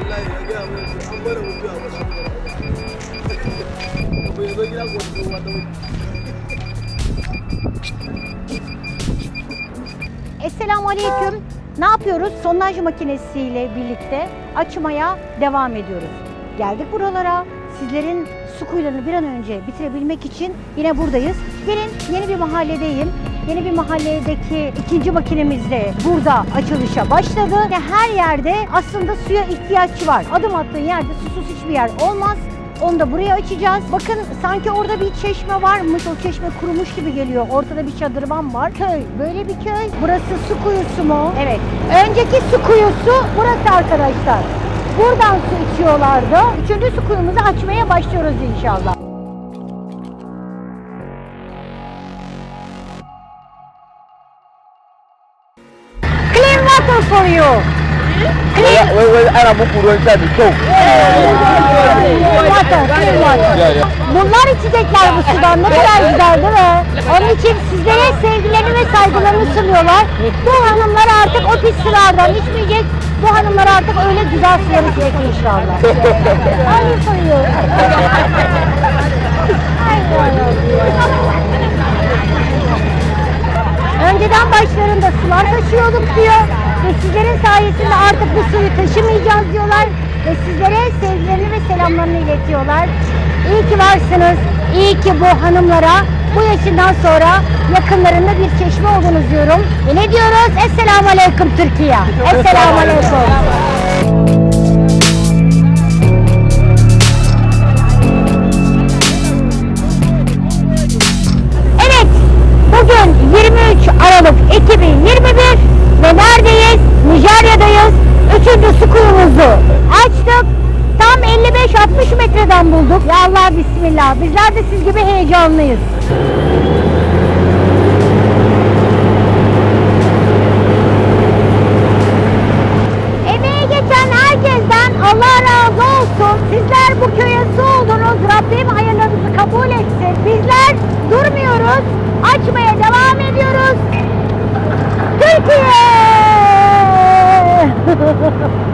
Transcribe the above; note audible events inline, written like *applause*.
E, wallahi Esselamu Aleyküm. Ne yapıyoruz? Sondaj makinesiyle birlikte açmaya devam ediyoruz. Geldik buralara. Sizlerin su kuyularını bir an önce bitirebilmek için yine buradayız. Gelin yeni bir mahalledeyim. Yeni bir mahalledeki ikinci makinemiz de burada açılışa başladı. Ve her yerde aslında suya ihtiyaç var. Adım attığın yerde susuz hiçbir yer olmaz. Onu da buraya açacağız. Bakın sanki orada bir çeşme varmış. O çeşme kurumuş gibi geliyor. Ortada bir çadırvan var. Köy. Böyle bir köy. Burası su kuyusu mu? Evet. Önceki su kuyusu burası arkadaşlar. Buradan su içiyorlardı. Üçüncü su kuyumuzu açmaya başlıyoruz inşallah. Water for you. Clean Wait, wait, ana water, clean water. Ya, ya. Bunlar içecekler bu sudan. Ne kadar güzel değil mi? Onun için sizlere sevgilerini ve saygılarını sunuyorlar. Bu hanımlar artık o pis sulardan içmeyecek. Bu hanımlar artık öyle güzel suları içecek inşallah. Hayır soyuyor. Önceden başlarında sular taşıyorduk diyor. Sayesinde artık bu suyu taşımayacağız diyorlar. Ve sizlere sevgilerini ve selamlarını iletiyorlar. İyi ki varsınız. İyi ki bu hanımlara bu yaşından sonra yakınlarında bir çeşme oldunuz diyorum. Ve ne diyoruz? Esselamu Aleyküm Türkiye. Esselamu Aleyküm. Kuyumuzu açtık. Tam 55-60 metreden bulduk. Ya Allah bismillah. Bizler de siz gibi heyecanlıyız. Emeği geçen herkesten Allah razı olsun. Sizler bu köye su oldunuz. Rabbim hayırlarınızı kabul etsin. Bizler durmuyoruz. Açmaya devam ediyoruz. Türkiye! *laughs*